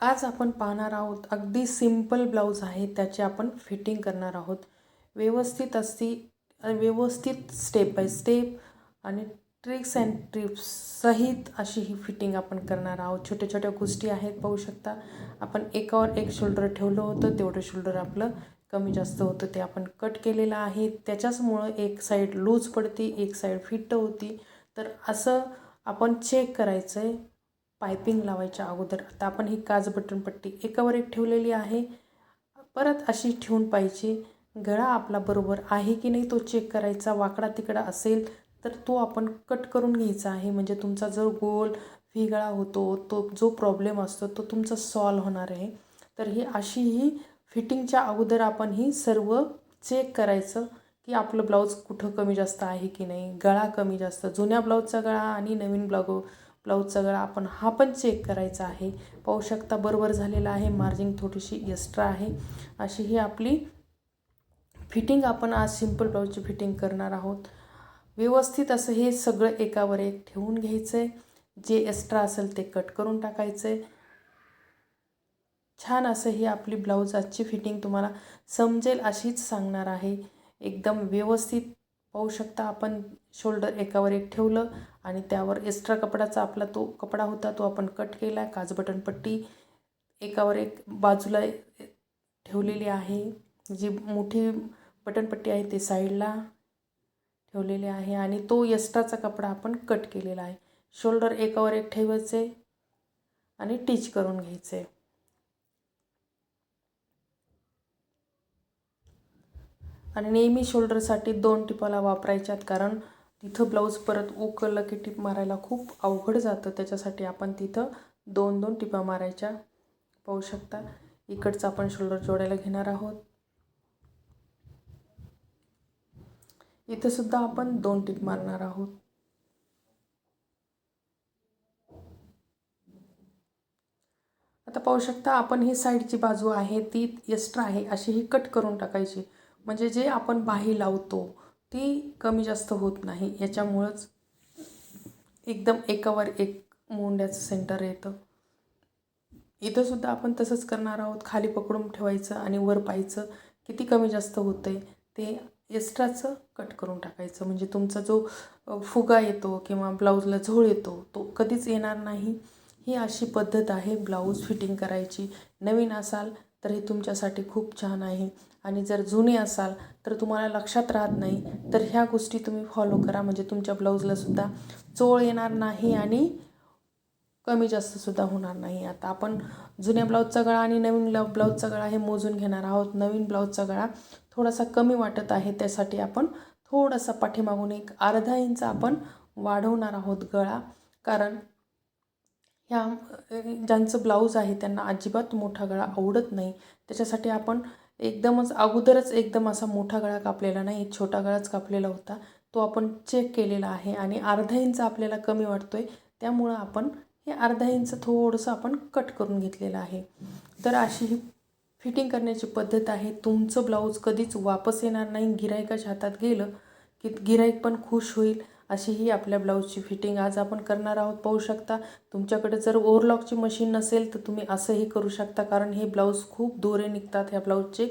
आज आपण पाहणार आहोत अगदी सिंपल ब्लाऊज आहे त्याचे आपण फिटिंग करणार आहोत. व्यवस्थित असती व्यवस्थित स्टेप बाय स्टेप आणि ट्रिक्स अँड ट्रिप्स सहित अशी ही फिटिंग आपण करणार आहोत. छोट्या छोट्या गोष्टी आहेत पाहू शकता. आपण एकावर एक शोल्डर ठेवलं होतं तेवढं शोल्डर आपलं कमी जास्त होतं ते आपण कट केलेलं आहे. त्याच्याचमुळं एक साईड लूज पडते एक साईड फिट्ट होती. तर असं आपण चेक करायचं आहे पायपिंग लावायच्या अगोदर. आता आपण ही काज बटन पट्टी एकावर एक ठेवलेली आहे. परत अशी ठेवून पाहिजे. गळा आपला बरोबर आहे की नाही तो चेक करायचा. वाकडा तिकडा असेल तर तो आपण कट करून घ्यायचा आहे. म्हणजे तुमचा जो गोल फिगळा गळा होतो तो जो प्रॉब्लेम असतो तो तुमचा सॉल्व होणार आहे. तर ही अशी ही फिटिंगच्या अगोदर आपण ही सर्व चेक करायचं की आपलं ब्लाऊज कुठं कमी जास्त आहे की नाही. गळा कमी जास्त. जुन्या ब्लाऊजचा गळा आणि नवीन ब्लाऊ ब्लाऊजचा गळा आपण हा पण चेक करायचा आहे. पाहू शकता बरोबर झालेला आहे. मार्जिंग थोडीशी एक्स्ट्रा आहे. अशी ही आपली फिटिंग आपण आज सिंपल ब्लाऊजची फिटिंग करणार आहोत. व्यवस्थित असं हे सगळं एकावर एक ठेवून घ्यायचं आहे जे एक्स्ट्रा असेल ते कट करून टाकायचं आहे छान असं ही आपली ब्लाऊज आजची फिटिंग तुम्हाला समजेल अशीच सांगणार आहे. एकदम व्यवस्थित. पाहू शकता आपण शोल्डर एकावर एक ठेवलं. आणि त्यावर एक्स्ट्रा कपडाचा आपला तो कपडा होता तो आपण कट केला आहे बटन पट्टी एकावर एक बाजूला ठेवलेली आहे. जी मोठी बटनपट्टी आहे ते साईडला ठेवलेले आहे आणि तो एक्स्ट्राचा कपडा आपण कट केलेला आहे. शोल्डर एकावर एक ठेवायचे आणि टीच करून घ्यायचे. आणि नेहमी शोल्डरसाठी दोन टिपाला वापरायच्यात कारण तिथं ब्लाऊज परत उकललं की टिप मारायला खूप अवघड जातं. त्याच्यासाठी आपण तिथं दोन दोन टिपा मारायच्या. पाहू शकता. इकडचं आपण शोल्डर जोडायला घेणार आहोत. इथं सुद्धा आपण दोन टिप मारणार आहोत. आता पाहू शकता आपण ही साईडची बाजू आहे ती एक्स्ट्रा आहे अशी ही कट करून टाकायची. म्हणजे जे आपण बाही लावतो ती कमी जास्त होत नाही. याच्यामुळंच एकदम एकावर एक मोंड्याचं सेंटर येतं. इथं सुद्धा आपण तसंच करणार आहोत. खाली पकडून ठेवायचं आणि वर पाहायचं किती कमी जास्त होतं आहे ते एक्स्ट्राचं कट करून टाकायचं. म्हणजे तुमचा जो फुगा येतो किंवा ब्लाऊजला झोळ येतो तो कधीच येणार नाही. ही अशी पद्धत आहे ब्लाऊज फिटिंग करायची. नवीन असाल तर हे तुमच्यासाठी खूप छान आहे. आणि जर जुने असाल तर तुम्हाला लक्षात राहत नाही तर ह्या गोष्टी तुम्ही फॉलो करा. म्हणजे तुमच्या ब्लाऊजलासुद्धा चोळ येणार नाही आणि कमी जास्तसुद्धा होणार नाही. आता आपण जुन्या ब्लाऊजचा गळा आणि नवीन ब्लाऊजचा गळा हे मोजून घेणार आहोत. नवीन ब्लाऊजचा गळा थोडासा कमी वाटत आहे. त्यासाठी आपण थोडासा पाठीमागून एक अर्धा इंच आपण वाढवणार आहोत गळा. कारण ह्या ज्यांचं ब्लाऊज आहे त्यांना अजिबात मोठा गळा आवडत नाही. त्याच्यासाठी आपण एकदमच अगोदरच एकदम असा मोठा गळा कापलेला नाही छोटा गळाच कापलेला होता. तो आपण चेक केलेला आहे आणि अर्धा इंच आपल्याला कमी वाटतो आहे त्यामुळं आपण हे अर्धा इंच थोडंसं आपण कट करून घेतलेलं आहे. तर अशी ही फिटिंग करण्याची पद्धत आहे. तुमचं ब्लाऊज कधीच वापस येणार नाही. गिरायकाच्या हातात गेलं की गिराईक पण खुश होईल. अशी ही आपल्या ब्लाऊजची फिटिंग आज आपण करणार आहोत. पाहू शकता तुमच्याकडे जर ओव्हरलॉकची मशीन नसेल तर तुम्ही असंही करू शकता कारण हे ब्लाऊज खूप दोरे निघतात ह्या ब्लाऊजचे.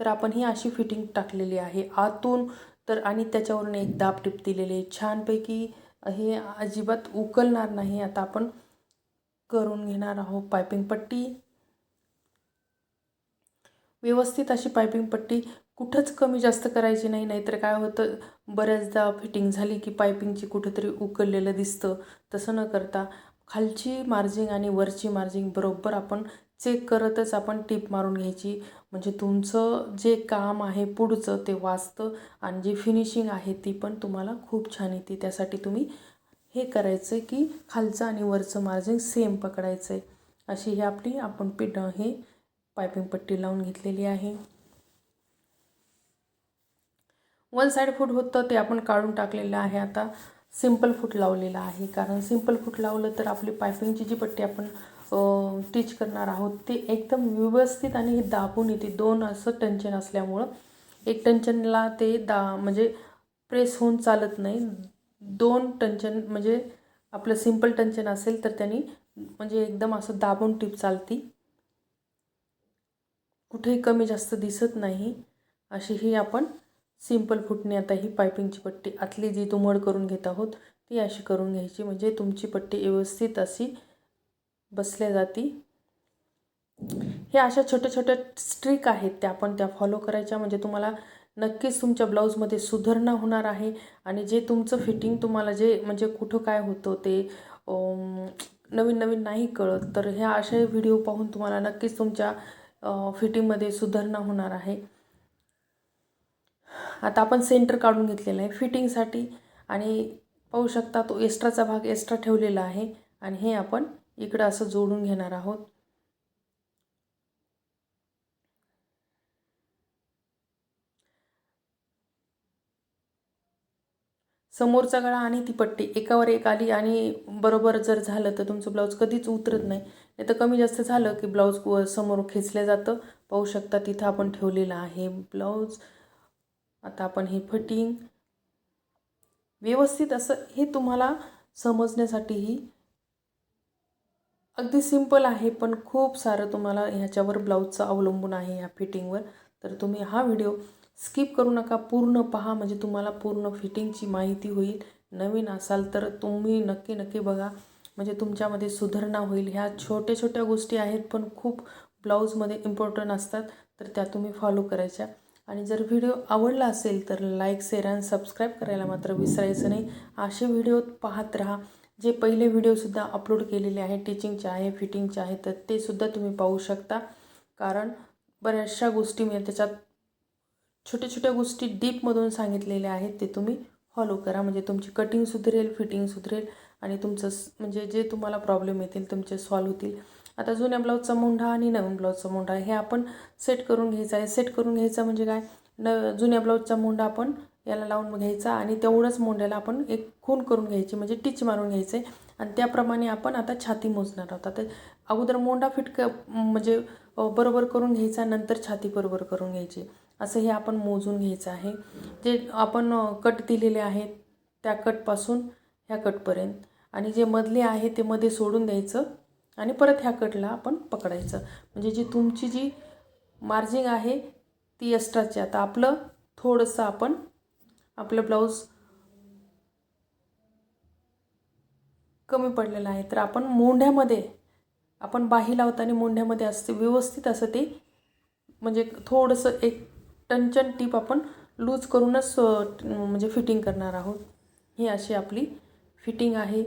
तर आपण ही अशी फिटिंग टाकलेली आहे. आतून तर आणि त्याच्यावरून एक दाब टिप दिलेले आहे. छानपैकी हे अजिबात उकलणार नाही. आता आपण करून घेणार आहोत पायपिंग पट्टी. व्यवस्थित अशी पायपिंग पट्टी. कुठंच कमी जास्त करायची नाही नाहीतर काय होतं बऱ्याचदा फिटिंग झाली की पायपिंगची कुठंतरी उकललेलं दिसतं. तसं न करता खालची मार्जिंग आणि वरची मार्जिंग बरोबर आपण चेक करतच आपण टीप मारून घ्यायची. म्हणजे तुमचं जे काम आहे पुढचं ते वाचतं आणि जी फिनिशिंग आहे ती पण तुम्हाला खूप छान येते. त्यासाठी तुम्ही हे करायचं आहे की खालचं आणि वरचं मार्जिंग सेम पकडायचं आहे अशी ही आपली आपण पिठ हे पायपिंग पट्टी लावून घेतलेली आहे. वन साईड फूट होतं ते आपण काढून टाकलेलं आहे. आता सिंपल फूट लावलेलं आहे. कारण सिंपल फूट लावलं तर आपली पायपिंगची जी पट्टी आपण टीच करणार आहोत ते एकदम व्यवस्थित आणि हे दाबून येते. दोन असं टंचन असल्यामुळं. एक टंचनला ते दा म्हणजे प्रेस होऊन चालत नाही. दोन टंचन म्हणजे आपलं सिंपल टंचन असेल तर त्यांनी म्हणजे एकदम असं दाबून टीप चालती. कुठेही कमी जास्त दिसत नाही. अशी ही आपण सिंपल फुटणे. आता ही पायपिंगची पट्टी आतली जी तुमड करून घेत आहोत ती अशी करून घ्यायची. म्हणजे तुमची पट्टी व्यवस्थित अशी बसल्या जाती. हे अशा छोट्या छोट्या स्ट्रिक आहेत त्या आपण त्या फॉलो करायच्या. म्हणजे तुम्हाला नक्कीच तुमच्या ब्लाऊजमध्ये सुधारणा होणार आहे. आणि जे तुमचं फिटिंग तुम्हाला जे म्हणजे कुठं काय होतं ते नवीन नवीन नाही कळत. तर ह्या असे व्हिडिओ पाहून तुम्हाला नक्कीच तुमच्या फिटिंगमध्ये सुधारणा होणार आहे. आता आपण सेंटर काढून घेतलेलं आहे. फिटिंगसाठी आणि पाहू शकता तो एक्स्ट्राचा भाग एक्स्ट्रा ठेवलेला आहे. आणि हे आपण इकडं असं जोडून घेणार आहोत. समोरचा गळा आणि ती पट्टी एकावर एक आली आणि बरोबर जर झालं तर तुमचं ब्लाऊज कधीच उतरत नाही. नाही तर कमी जास्त झालं की ब्लाऊज समोर खेचलं जातं. पाहू शकता तिथं आपण ठेवलेलं आहे ब्लाऊज आता आपण हे फटिंग व्यवस्थित असं हे तुम्हाला समजण्यासाठीही अगदी सिंपल आहे पण खूप सारं तुम्हाला ह्याच्यावर ब्लाऊजचं अवलंबून आहे ह्या फिटिंगवर तर तुम्ही हा व्हिडिओ स्किप करू नका पूर्ण पहा म्हणजे तुम्हाला पूर्ण फिटिंगची माहिती होईल. नवीन असाल तर तुम्ही नक्की नक्की बघा. म्हणजे तुमच्यामध्ये सुधारणा होईल. ह्या छोट्या छोट्या गोष्टी आहेत पण खूप ब्लाऊजमध्ये इम्पॉर्टंट असतात. तर त्या तुम्ही फॉलो करायच्या. आणि जर व्हिडिओ आवडला असेल तर लाईक शेअर आणि सबस्क्राईब करायला मात्र विसरायचं नाही. असे व्हिडिओ पाहत राहा. जे पहिले व्हिडिओसुद्धा अपलोड केलेले आहे टीचिंगचे आहे फिटिंगचे आहे तर ते सुद्धा तुम्ही पाहू शकता. कारण बऱ्याचशा गोष्टी मी त्याच्यात छोट्या छोट्या गोष्टी डीपमधून सांगितलेल्या आहेत ते तुम्ही फॉलो करा. म्हणजे तुमची कटिंग सुधरेल फिटिंग सुधरेल आणि तुमचं म्हणजे जे तुम्हाला प्रॉब्लेम येतील तुमचे सॉल्व होतील. आता जुन्या ब्लाऊजचा मुंढा आणि नवीन ब्लाऊजचा मुंढा हे आपण सेट करून घ्यायचा आहे. सेट करून घ्यायचा म्हणजे काय? न जुन्या ब्लाऊजचा मुंढा आपण याला लावून घ्यायचा आणि तेवढंच मुंड्याला आपण एक खून करून घ्यायची म्हणजे टिच मारून घ्यायचे. आणि त्याप्रमाणे आपण आता छाती मोजणार आहोत. आता अगोदर मोंढा फिटक म्हणजे बरोबर करून घ्यायचा नंतर छाती बरोबर करून घ्यायची. असं हे आपण मोजून घ्यायचं आहे. जे आपण कट दिलेले आहेत त्या कटपासून ह्या कटपर्यंत. आणि जे मधले आहे ते मध्ये सोडून द्यायचं. आणि परत ह्या कटला आपण पकडायचं. म्हणजे जी तुमची जी मार्जिंग आहे ती एक्स्ट्राची आता आपलं थोडंसं आपण आपलं ब्लाऊज कमी पडलेलं आहे. तर आपण मोंढ्यामध्ये आपण बाही लावताना मोंढ्यामध्ये असते व्यवस्थित असं ते म्हणजे थोडंसं एक टंचन टीप आपण लूज करूनच म्हणजे फिटिंग करणार आहोत. ही अशी आपली फिटिंग आहे.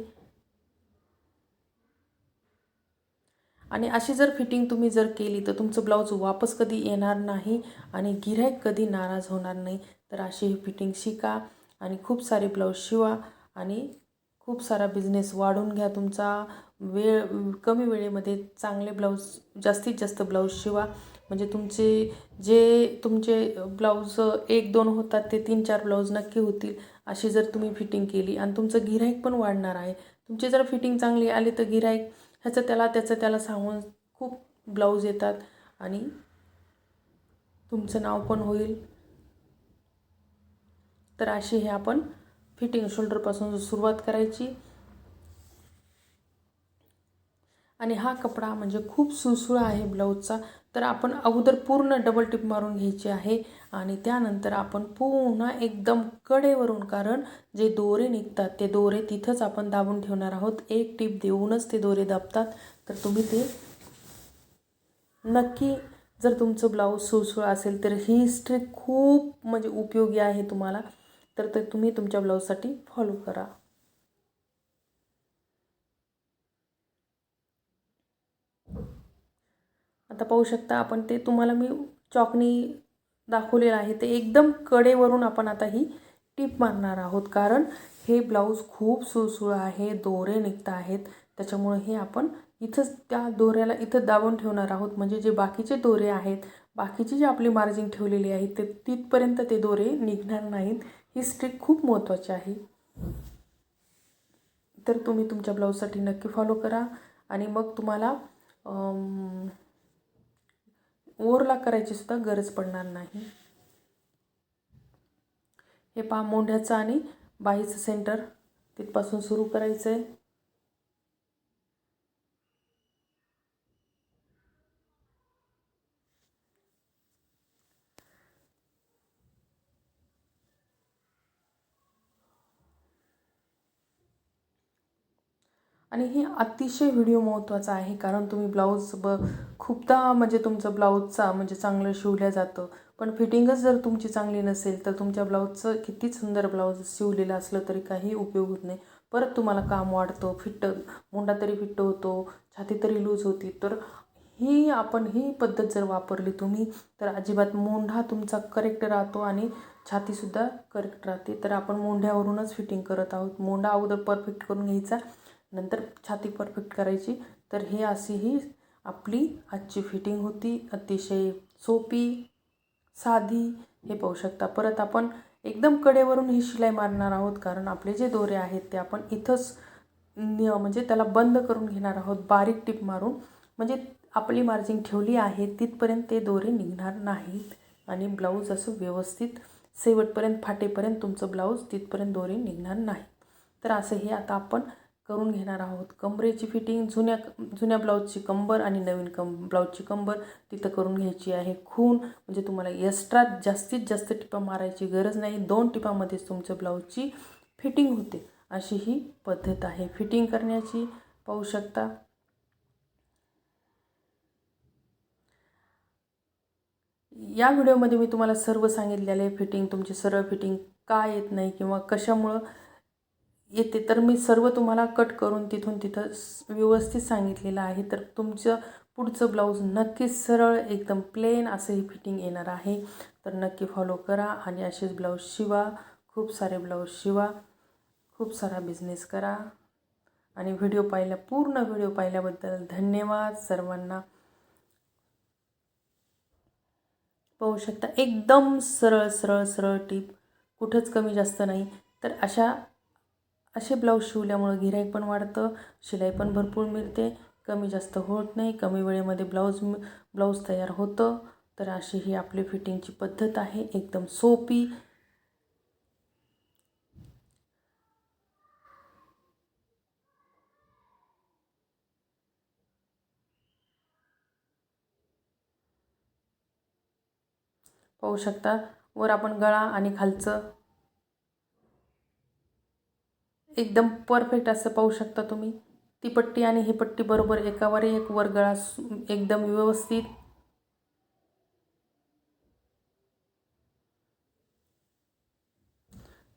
आणि अशी जर फिटिंग तुम्ही जर केली तर तुमचं ब्लाऊज वापस कधी येणार नाही आणि गिऱ्हाईक कधी नाराज होणार नाही. तर अशी ही फिटिंग शिका आणि खूप सारे ब्लाऊज शिवा आणि खूप सारा बिझनेस वाढवून घ्या तुमचा. वेळ कमी वेळेमध्ये चांगले ब्लाऊज जास्तीत जास्त ब्लाऊज शिवा. म्हणजे तुमचे जे तुमचे ब्लाऊज एक दोन होतात ते तीन चार ब्लाऊज नक्की होतील अशी जर तुम्ही फिटिंग केली आणि तुमचं गिऱ्हाईक पण वाढणार आहे. तुमची जर फिटिंग चांगली आली तर गिऱ्हाईक ह्याचं त्याला त्याचं त्याला सांगून खूप ब्लाऊज येतात आणि तुमचं नाव पण होईल. तर अशी हे आपण फिटिंग शोल्डरपासून सुरुवात करायची. आणि हा कपडा म्हणजे खूप सुळसुळा आहे ब्लाऊजचा तर आपण अगोदर पूर्ण डबल टिप मारून घ्यायची आहे आणि त्यानंतर आपण पुन्हा एकदम कडेवरून कारण जे दोरे निघतात ते दोरे तिथंच आपण दाबून ठेवणार आहोत. एक टीप देऊनच ते दोरे दाबतात. तर तुम्ही ते नक्की जर तुमचं ब्लाऊज सुळसुळ असेल तर ही स्ट्रिक खूप म्हणजे उपयोगी आहे तुम्हाला. तर ते तुम्ही तुमच्या ब्लाऊजसाठी फॉलो करा. आता पाहू शकता आपण ते तुम्हाला मी चॉकनी दाखवलेलं आहे. ते एकदम कडेवरून आपण आता ही टीप मारणार आहोत. कारण हे ब्लाऊज खूप सुळसुळ आहे दोरे निघत आहेत. त्याच्यामुळे हे आपण इथंच त्या दोऱ्याला इथं दाबून ठेवणार आहोत. म्हणजे जे बाकीचे दोरे आहेत बाकीची जी आपली मार्जिंग ठेवलेली आहे ते तिथपर्यंत ते दोरे निघणार नाहीत. ही स्ट्रिक खूप महत्त्वाची आहे. तर तुम्ही तुमच्या ब्लाऊजसाठी नक्की फॉलो करा. आणि मग तुम्हाला ओरला करायची सुद्धा गरज पडणार नाही. हे पहा मोंढ्याचं आणि बाईचं सेंटर तिथपासून सुरू करायचं आहे आणि हे अतिशय व्हिडिओ महत्त्वाचा आहे कारण तुम्ही ब्लाऊज ब खूपदा म्हणजे तुमचं ब्लाऊजचा म्हणजे चांगलं शिवलं जातं. पण फिटिंगच जर तुमची चांगली नसेल तर तुमच्या ब्लाऊजचं किती सुंदर ब्लाऊज शिवलेलं असलं तरी काही उपयोग होत नाही. परत तुम्हाला काम वाढतं फिट्ट मुंडा तरी फिट्ट होतो छाती तरी लूज होती तर ही आपण ही पद्धत जर वापरली तुम्ही तर अजिबात मोंढा तुमचा करेक्ट राहतो आणि छातीसुद्धा करेक्ट राहते. तर आपण मोंढ्यावरूनच फिटिंग करत आहोत. मोंढा अगोदर परफेक्ट करून घ्यायचा. नंतर छाती परफेक्ट करायची. तर हे अशी ही आपली आजची फिटिंग होती. अतिशय सोपी साधी हे पाहू शकता. परत आपण एकदम कडेवरून ही शिलाई मारणार आहोत कारण आपले जे दोरे आहेत ते आपण इथंच म्हणजे त्याला बंद करून घेणार आहोत बारीक टिप मारून. म्हणजे आपली मार्जिंग ठेवली आहे तिथपर्यंत ते दोरे निघणार नाहीत. आणि ब्लाऊज असं व्यवस्थित शेवटपर्यंत फाटेपर्यंत तुमचं ब्लाऊज तिथपर्यंत दोरे निघणार नाही तर असं हे आता आपण करून घेणार आहोत. कंबरेची फिटिंग जुन्या जुन्या ब्लाऊजची कंबर आणि नवीन कं ब्लाऊजची कंबर तिथं करून घ्यायची आहे. खून म्हणजे तुम्हाला एक्स्ट्रा जास्तीत जास्त टिपा मारायची गरज नाही. दोन टिपामध्येच तुमच्या ब्लाऊजची फिटिंग होते. अशी ही पद्धत आहे. फिटिंग करण्याची पाहू शकता. या व्हिडिओमध्ये मी तुम्हाला सर्व सांगितलेले आहे. फिटिंग तुमची सरळ फिटिंग का येत नाही किंवा कशामुळं येते तर मी सर्व तुम्हाला कट करून तिथून तिथं व्यवस्थित सांगितलेलं आहे. तर तुमचं पुढचं ब्लाऊज नक्कीच सरळ एकदम प्लेन असं ही फिटिंग येणार आहे. तर नक्की फॉलो करा आणि असेच ब्लाऊज शिवा. खूप सारे ब्लाऊज शिवा. खूप सारा बिझनेस करा. आणि व्हिडिओ पाहिल्या पूर्ण व्हिडिओ पाहिल्याबद्दल धन्यवाद सर्वांना. पाहू शकता एकदम सरळ सरळ सरळ टीप कुठंच कमी जास्त नाही. तर अशा असे ब्लाऊज शिवल्यामुळं गिराईक पण वाढतं शिलाई पण भरपूर मिळते. कमी जास्त होत नाही कमी वेळेमध्ये ब्लाऊज ब्लाऊज तयार होतं. तर अशी ही आपली फिटिंगची पद्धत आहे एकदम सोपी. पाहू शकता वर आपण गळा आणि खालचं एकदम परफेक्ट असं पाहू शकता तुम्ही. ती पट्टी आणि ही पट्टी बरोबर एकावर एक वर्गळा एकदम व्यवस्थित.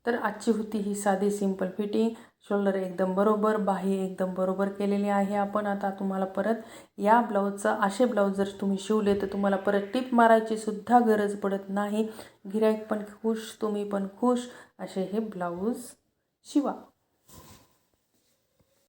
तर आजची होती ही साधी सिंपल फिटिंग शोल्डर एकदम बरोबर बाही एकदम बरोबर केलेली आहे आपण. आता तुम्हाला परत या ब्लाऊजचा असे ब्लाऊज जर तुम्ही शिवले तर तुम्हाला परत टिप मारायची सुद्धा गरज पडत नाही. गिरायक पण खुश तुम्ही पण खुश. असे हे ब्लाऊज शिवा.